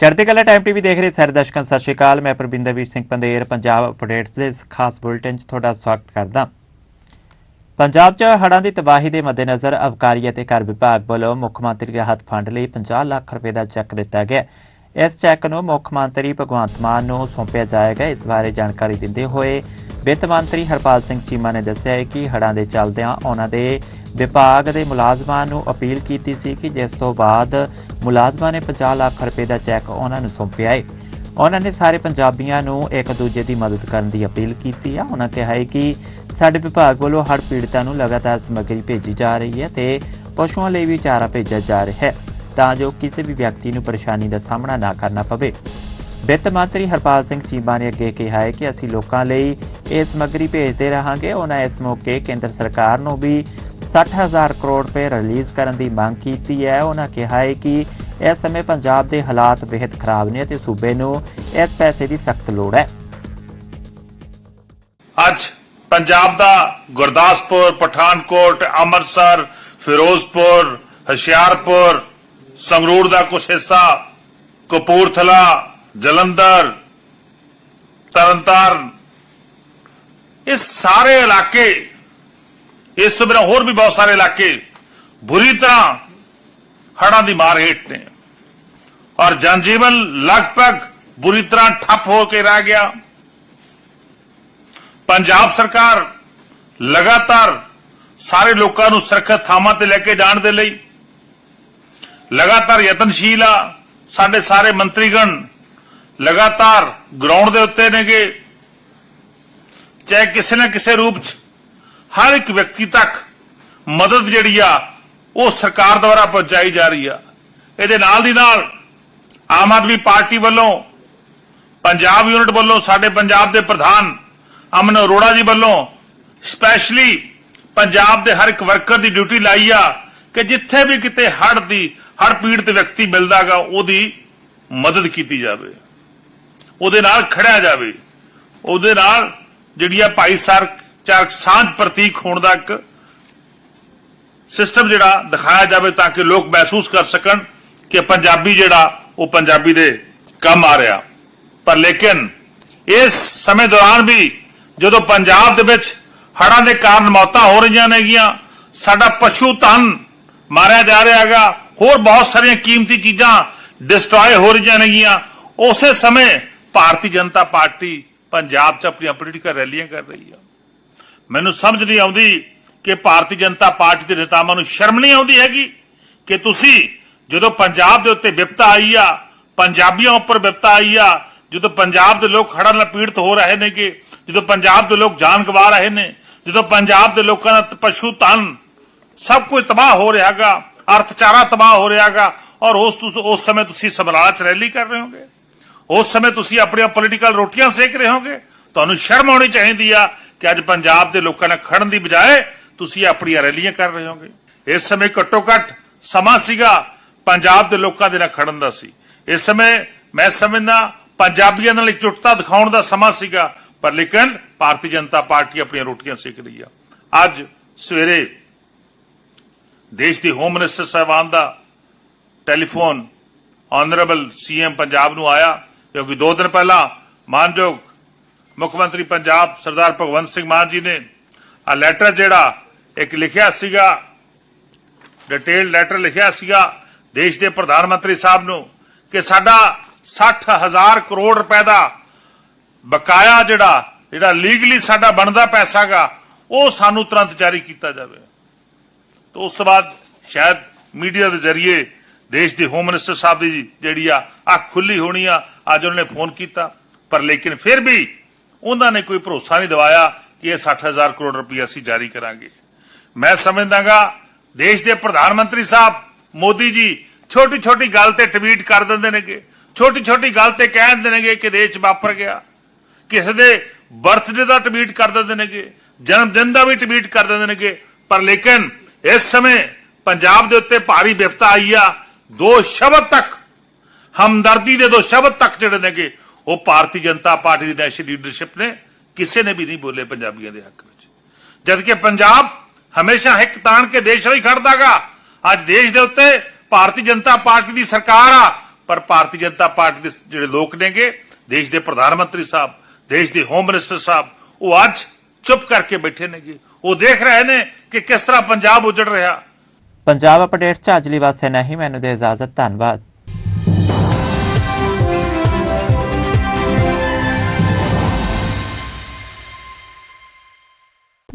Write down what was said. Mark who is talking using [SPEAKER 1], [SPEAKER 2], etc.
[SPEAKER 1] ਚੜ੍ਹਦੇ ਕਲਾ time TV ਦੇਖ ਰਹੇ ਸਾਰੇ ਦਰਸ਼ਕਾਂ ਸਤਿ ਸ਼੍ਰੀ ਅਕਾਲ। ਮੈਂ ਪ੍ਰਬਿੰਦਰਵੀਰ ਸਿੰਘ ਪੰਦੇਰ, ਪੰਜਾਬ ਅਪਡੇਟਸ ਦੇ ਇਸ ਖਾਸ ਬੁਲੇਟਿਨ 'ਚ ਤੁਹਾਡਾ ਸਵਾਗਤ ਕਰਦਾ ਪੰਜਾਬ 'ਚ ਹੜ੍ਹਾਂ ਦੀ ਤਬਾਹੀ ਦੇ ਮੱਦੇਨਜ਼ਰ ਅਬਕਾਰੀ ਅਤੇ ਕਰ ਵਿਭਾਗ ਵੱਲੋਂ ਮੁੱਖ ਮੰਤਰੀ ਰਾਹਤ ਫੰਡ ਲਈ 50 ਲੱਖ ਰੁਪਏ ਦਾ ਚੈੱਕ ਦਿੱਤਾ ਗਿਆ ਇਸ ਚੈੱਕ ਨੂੰ ਮੁੱਖ ਮੰਤਰੀ ਭਗਵੰਤ ਮਾਨ ਨੂੰ ਸੌਂਪਿਆ ਜਾਏਗਾ। ਇਸ ਬਾਰੇ ਜਾਣਕਾਰੀ ਦਿੰਦੇ ਹੋਏ ਵਿੱਤ ਮੰਤਰੀ ਹਰਪਾਲ ਸਿੰਘ ਚੀਮਾ ਨੇ ਦੱਸਿਆ ਹੈ ਕਿ ਹੜ੍ਹਾਂ ਦੇ ਚੱਲਦਿਆਂ ਉਹਨਾਂ ਦੇ ਵਿਭਾਗ ਦੇ ਮੁਲਾਜ਼ਮਾਂ ਨੂੰ ਅਪੀਲ ਕੀਤੀ ਸੀ ਕਿ ਜਿਸ ਤੋਂ ਬਾਅਦ ਮੁਲਾਜ਼ਮਾਂ ਨੇ 50 ਲੱਖ ਰੁਪਏ ਦਾ ਚੈੱਕ ਉਹਨਾਂ ਨੂੰ ਸੌਂਪਿਆ ਹੈ ਉਹਨਾਂ ਨੇ ਸਾਰੇ ਪੰਜਾਬੀਆਂ ਨੂੰ ਇੱਕ ਦੂਜੇ ਦੀ ਮਦਦ ਕਰਨ ਦੀ ਅਪੀਲ ਕੀਤੀ ਆ। ਉਹਨਾਂ ਕਿਹਾ ਹੈ ਕਿ ਸਾਡੇ ਵਿਭਾਗ ਵੱਲੋਂ ਹੜ੍ਹ ਪੀੜਤਾਂ ਨੂੰ ਲਗਾਤਾਰ ਸਮੱਗਰੀ ਭੇਜੀ ਜਾ ਰਹੀ ਹੈ ਤੇ ਪਸ਼ੂਆਂ ਲਈ ਵੀ ਚਾਰਾ ਭੇਜਿਆ ਜਾ ਰਿਹਾ ਹੈ ਤਾਂ ਜੋ ਕਿਸੇ ਵੀ ਵਿਅਕਤੀ ਨੂੰ ਪਰੇਸ਼ਾਨੀ ਦਾ ਸਾਹਮਣਾ ਨਾ ਕਰਨਾ ਪਵੇ। ਵਿੱਤ ਮੰਤਰੀ ਹਰਪਾਲ ਸਿੰਘ ਚੀਮਾ ਨੇ ਅੱਗੇ ਕਿਹਾ ਹੈ ਕਿ ਅਸੀਂ ਲੋਕਾਂ ਲਈ ਇਹ ਸਮੱਗਰੀ ਭੇਜਦੇ ਰਹਾਂਗੇ। ਉਹਨਾਂ ਇਸ ਮੌਕੇ ਕੇਂਦਰ ਸਰਕਾਰ ਨੂੰ ਵੀ 60000 ਕਰੋੜ ਰੁਪਏ ਰਿਲੀਜ਼ ਕਰਨ ਦੀ ਮੰਗ ਕੀਤੀ ਹੈ। ਉਹਨਾਂ ਕਿਹਾ ਹੈ ਕਿ ਇਸ ਸਮੇਂ ਪੰਜਾਬ ਦੇ ਹਾਲਾਤ ਬੇहद ਖਰਾਬ ਨੇ ਅਤੇ ਸੂਬੇ ਨੂੰ ਇਸ ਪੈਸੇ ਦੀ ਸਖਤ ਲੋੜ ਹੈ।
[SPEAKER 2] ਅੱਜ ਪੰਜਾਬ ਦਾ ਗੁਰਦਾਸਪੁਰ, ਪਠਾਨਕੋਟ, ਅੰਮ੍ਰਿਤਸਰ, ਫਿਰੋਜ਼ਪੁਰ, ਹੁਸ਼ਿਆਰਪੁਰ, ਸੰਗਰੂਰ ਦਾ ਕੁਝ ਹਿੱਸਾ, ਕਪੂਰਥਲਾ, ਜਲੰਧਰ, ਤਰਨਤਾਰਨ, ਇਸ ਸਾਰੇ ਇਲਾਕੇ ਇਸ ਤੋਂ ਬਿਨਾਂ ਹੋਰ ਵੀ ਬਹੁਤ ਸਾਰੇ ਇਲਾਕੇ ਬੁਰੀ ਤਰ੍ਹਾਂ ਹੜਾਂ ਦੀ ਮਾਰ ਹੇਠ ਨੇ। ਔਰ ਜਨਜੀਵਨ ਲਗਭਗ ਬੁਰੀ ਤਰ੍ਹਾਂ ਠੱਪ ਹੋ ਕੇ ਰਹਿ ਗਿਆ। ਪੰਜਾਬ ਸਰਕਾਰ ਲਗਾਤਾਰ ਸਾਰੇ ਲੋਕਾਂ ਨੂੰ ਸੁਰੱਖਿਅਤ ਥਾਵਾਂ ਤੇ ਲੈ ਕੇ ਜਾਣ ਦੇ ਲਈ ਲਗਾਤਾਰ ਯਤਨਸ਼ੀਲ ਆ। ਸਾਡੇ ਸਾਰੇ ਮੰਤਰੀਗਣ ਲਗਾਤਾਰ ਗਰਾਊਂਡ ਦੇ ਉੱਤੇ ਨੇਗੇ। ਚਾਹੇ ਕਿਸੇ ਨਾ ਕਿਸੇ ਰੂਪ 'ਚ ਹਰ ਇੱਕ ਵਿਅਕਤੀ ਤੱਕ ਮਦਦ ਜਿਹੜੀ ਆ, ਉਹ ਸਰਕਾਰ ਦੁਆਰਾ ਪਹੁੰਚਾਈ ਜਾ ਰਹੀ ਆ। ਇਹਦੇ ਨਾਲ ਦੀ ਨਾਲ ਆਮ ਆਦਮੀ ਪਾਰਟੀ ਵੱਲੋਂ, ਪੰਜਾਬ ਯੂਨਿਟ ਵੱਲੋਂ, ਸਾਡੇ ਪੰਜਾਬ ਦੇ ਪ੍ਰਧਾਨ ਅਮਨ ਅਰੋੜਾ ਜੀ ਵੱਲੋਂ ਸਪੈਸ਼ਲੀ ਪੰਜਾਬ ਦੇ ਹਰ ਇੱਕ ਵਰਕਰ ਦੀ ਡਿਊਟੀ ਲਾਈ ਆ ਕਿ ਜਿੱਥੇ ਵੀ ਕਿਤੇ ਹੜ ਦੀ, ਹੜ੍ਹ ਪੀੜਤ ਵਿਅਕਤੀ ਮਿਲਦਾਗਾ, ਉਹਦੀ ਮਦਦ ਕੀਤੀ ਜਾਵੇ। ਉਹਦੇ ਨਾਲ ਖੜਿਆ ਜਾਵੇ। ਉਹਦੇ ਨਾਲ ਜਿਹੜੀ ਆ ਭਾਈਚਾਰਕ ਚਾਰਕ ਸਾਂਝ ਪ੍ਰਤੀਕ ਹੋਣ ਦਾ ਇੱਕ ਸਿਸਟਮ ਜਿਹੜਾ ਦਿਖਾਇਆ ਜਾਵੇ ਤਾਂ ਕਿ ਲੋਕ ਮਹਿਸੂਸ ਕਰ ਸਕਣ ਕਿ ਪੰਜਾਬੀ ਜਿਹੜਾ ਉਹ ਪੰਜਾਬੀ ਦੇ ਕੰਮ ਆ ਰਿਹਾ। ਪਰ ਲੇਕਿਨ ਇਸ ਸਮੇਂ ਦੌਰਾਨ ਵੀ ਜਦੋਂ ਪੰਜਾਬ ਦੇ ਵਿੱਚ ਹੜਾਂ ਦੇ ਕਾਰਨ ਮੌਤਾਂ ਹੋ ਰਹੀਆਂ ਨੇਗੀਆਂ, ਸਾਡਾ ਪਸ਼ੂ ਧਨ ਮਾਰਿਆ ਜਾ ਰਿਹਾ ਹੈਗਾ, ਹੋਰ ਬਹੁਤ ਸਾਰੀਆਂ ਕੀਮਤੀ ਚੀਜ਼ਾਂ ਡਿਸਟਰੋਏ ਹੋ ਰਹੀਆਂ ਨੇਗੀਆਂ। ਉਸੇ ਸਮੇਂ ਭਾਰਤੀ ਜਨਤਾ ਪਾਰਟੀ ਪੰਜਾਬ 'ਚ ਆਪਣੀਆਂ ਪੋਲੀਟੀਕਲ ਰੈਲੀਆਂ ਕਰ ਰਹੀ ਆ। ਮੈਨੂੰ ਸਮਝ ਨਹੀਂ ਆਉਂਦੀ ਕਿ ਭਾਰਤੀ ਜਨਤਾ ਪਾਰਟੀ ਦੇ ਨੇਤਾਵਾਂ ਨੂੰ ਸ਼ਰਮ ਨਹੀਂ ਆਉਂਦੀ ਹੈਗੀ ਕਿ ਤੁਸੀਂ ਜਦੋਂ ਪੰਜਾਬ ਦੇ ਉੱਤੇ ਵਿਪਤਾ ਆਈ ਆ, ਪੰਜਾਬੀਆਂ ਉੱਪਰ ਵਿਪਤਾ ਆਈ ਆ, ਜਦੋਂ ਪੰਜਾਬ ਦੇ ਲੋਕ ਹੜ੍ਹਾਂ ਨਾਲ ਪੀੜਤ ਹੋ ਰਹੇ ਨੇਗੇ, ਜਦੋਂ ਪੰਜਾਬ ਦੇ ਲੋਕ ਜਾਨ ਗਵਾ ਰਹੇ ਨੇ, ਜਦੋਂ ਪੰਜਾਬ ਦੇ ਲੋਕਾਂ ਦਾ ਪਸ਼ੂ ਧਨ ਸਭ ਕੁਝ ਤਬਾਹ ਹੋ ਰਿਹਾਗਾ ਅਰਥਚਾਰਾ ਤਬਾਹ ਹੋ ਰਿਹਾਗਾ ਔਰ ਉਸ ਉਸ ਸਮੇਂ ਤੁਸੀਂ ਸਮਰਾਲਾ ਰੈਲੀ ਕਰ ਰਹੇ ਹੋਗੇ, ਉਸ ਸਮੇਂ ਤੁਸੀਂ ਆਪਣੀਆਂ ਪੋਲੀਟੀਕਲ ਰੋਟੀਆਂ ਸੇਕ ਰਹੇ ਹੋਗੇ, ਤੁਹਾਨੂੰ ਸ਼ਰਮ ਆਉਣੀ ਚਾਹੀਦੀ ਆ ਕਿ ਅੱਜ ਪੰਜਾਬ ਦੇ ਲੋਕਾਂ ਨਾਲ ਖੜਨ ਦੀ ਬਜਾਏ ਤੁਸੀਂ ਆਪਣੀਆਂ ਰੈਲੀਆਂ ਕਰ ਰਹੇ ਹੋਗੇ। ਇਸ ਸਮੇਂ ਘੱਟੋ ਘੱਟ ਸਮਾਂ ਸੀਗਾ ਪੰਜਾਬ ਦੇ ਲੋਕਾਂ ਦੇ ਨਾਲ ਖੜਨ ਦਾ ਸੀ। ਇਸ ਸਮੇਂ ਮੈਂ ਸਮਝਦਾ ਪੰਜਾਬੀਆਂ ਨਾਲ ਇਕਜੁੱਟਤਾ ਦਿਖਾਉਣ ਦਾ ਸਮਾਂ ਸੀਗਾ, ਪਰ ਲੇਕਿਨ ਭਾਰਤੀ ਜਨਤਾ ਪਾਰਟੀ ਆਪਣੀਆਂ ਰੋਟੀਆਂ ਸੇਕ ਰਹੀ ਆ। ਅੱਜ ਸਵੇਰੇ ਦੇਸ਼ ਦੇ ਹੋਮ ਮਿਨਿਸਟਰ ਸਾਹਿਬਾਨ ਦਾ ਟੈਲੀਫੋਨ ਆਨਰੇਬਲ ਸੀਐਮ ਪੰਜਾਬ ਨੂੰ ਆਇਆ ਕਿਉਂਕਿ ਦੋ ਦਿਨ ਪਹਿਲਾਂ ਮਾਨਯੋਗ ਮੁੱਖ ਮੰਤਰੀ ਪੰਜਾਬ ਸਰਦਾਰ ਭਗਵੰਤ ਸਿੰਘ ਮਾਨ ਜੀ ਨੇ ਆ ਲੈਟਰ ਜਿਹੜਾ ਇੱਕ ਲਿਖਿਆ ਸੀਗਾ ਡਿਟੇਲ ਲੈਟਰ ਲਿਖਿਆ ਸੀਗਾ ਦੇਸ਼ ਦੇ ਪ੍ਰਧਾਨ ਮੰਤਰੀ ਸਾਹਿਬ ਨੂੰ ਕਿ ਸਾਡਾ 60000 ਕਰੋੜ ਰੁਪਏ ਦਾ ਬਕਾਇਆ ਜਿਹੜਾ ਜਿਹੜਾ ਲੀਗਲੀ ਸਾਡਾ ਬਣਦਾ ਪੈਸਾਗਾ ਉਹ ਸਾਨੂੰ ਤੁਰੰਤ ਜਾਰੀ ਕੀਤਾ ਜਾਵੇ। ਤੋਂ ਉਸ ਤੋਂ ਬਾਅਦ ਸ਼ਾਇਦ ਮੀਡੀਆ ਦੇ ਜ਼ਰੀਏ ਦੇਸ਼ ਦੇ ਹੋਮ ਮਿਨਿਸਟਰ ਸਾਹਿਬ ਦੀ ਜਿਹੜੀ ਆ ਅੱਖ ਖੁੱਲੀ ਹੋਣੀ ਆ, ਅੱਜ ਉਹਨਾਂ ਨੇ ਫੋਨ ਕੀਤਾ। ਪਰ ਲੇਕਿਨ ਫਿਰ ਵੀ ਉਹਨਾਂ ਨੇ ਕੋਈ ਭਰੋਸਾ ਨਹੀਂ ਦਿਵਾਇਆ ਕਿ ਇਹ 60000 ਕਰੋੜ ਰੁਪਏ ਅਸੀਂ ਜਾਰੀ ਕਰਾਂਗੇ। ਮੈਂ ਸਮਝਦਾਗਾ, ਦੇਸ਼ ਦੇ ਪ੍ਰਧਾਨ ਮੰਤਰੀ ਸਾਹਿਬ ਮੋਦੀ ਜੀ ਛੋਟੀ ਛੋਟੀ ਗੱਲ ਤੇ ਟਵੀਟ ਕਰ ਦਿੰਦੇ ਨੇਗੇ ਛੋਟੀ ਛੋਟੀ ਗੱਲ ਤੇ ਕਹਿ ਦਿੰਦੇ ਨੇਗੇ ਕਿ ਦੇਸ਼ ਵਾਪਰ ਗਿਆ। ਕਿਸੇ ਦੇ ਬਰਥਡੇ ਦਾ ਟਵੀਟ ਕਰ ਦਿੰਦੇ ਨੇਗੇ ਜਨਮ ਦਿਨ ਦਾ ਵੀ ਟਵੀਟ ਕਰ ਦਿੰਦੇ ਨੇਗੇ, ਪਰ ਲੇਕਿਨ ਇਸ ਸਮੇਂ ਪੰਜਾਬ ਦੇ ਉੱਤੇ ਭਾਰੀ ਵਿਪਤਾ ਆਈ ਆ, ਦੋ ਸ਼ਬਦ ਤੱਕ, ਹਮਦਰਦੀ ਦੇ ਦੋ ਸ਼ਬਦ ਤੱਕ ਜਿਹੜੇ ਨੇਗੇ ਉਹ ਭਾਰਤੀ ਜਨਤਾ ਪਾਰਟੀ ਦੀ ਨੈਸ਼ਨਲ ਲੀਡਰਸ਼ਿਪ ਨੇ, ਕਿਸੇ ਨੇ ਵੀ ਨਹੀਂ ਬੋਲੇ ਪੰਜਾਬੀਆਂ ਦੇ ਹੱਕ ਵਿੱਚ। ਜਦ ਕਿ ਪੰਜਾਬ ਹਮੇਸ਼ਾ ਹਿੱਕ ਤਾਣ ਕੇ ਦੇਸ਼ ਲਈ ਖੜਦਾਗਾ। ਅੱਜ ਦੇਸ਼ ਦੇ ਉੱਤੇ ਭਾਰਤੀ ਜਨਤਾ ਪਾਰਟੀ ਦੀ ਸਰਕਾਰ ਆ, ਪਰ ਭਾਰਤੀ ਜਨਤਾ ਪਾਰਟੀ ਦੇ ਜਿਹੜੇ ਲੋਕ ਨੇਗੇ, ਦੇਸ਼ ਦੇ ਪ੍ਰਧਾਨ ਮੰਤਰੀ ਸਾਹਿਬ, ਦੇਸ਼ ਦੇ ਹੋਮ ਮਿਨਿਸਟਰ ਸਾਹਿਬ, ਉਹ ਅੱਜ ਚੁੱਪ ਕਰਕੇ ਬੈਠੇ ਨੇਗੇ। ਉਹ ਦੇਖ ਰਹੇ ਨੇ ਕਿ ਕਿਸ ਤਰ੍ਹਾਂ ਪੰਜਾਬ ਉਜੜ ਰਿਹਾ।
[SPEAKER 1] ਪੰਜਾਬ ਅਪਡੇਟਸ ਚ ਅੱਜ ਲਈ ਬਸ ਇੰਨਾ ਹੀ। ਮੈਨੂੰ ਦੇ ਇਜਾਜ਼ਤ, ਧੰਨਵਾਦ।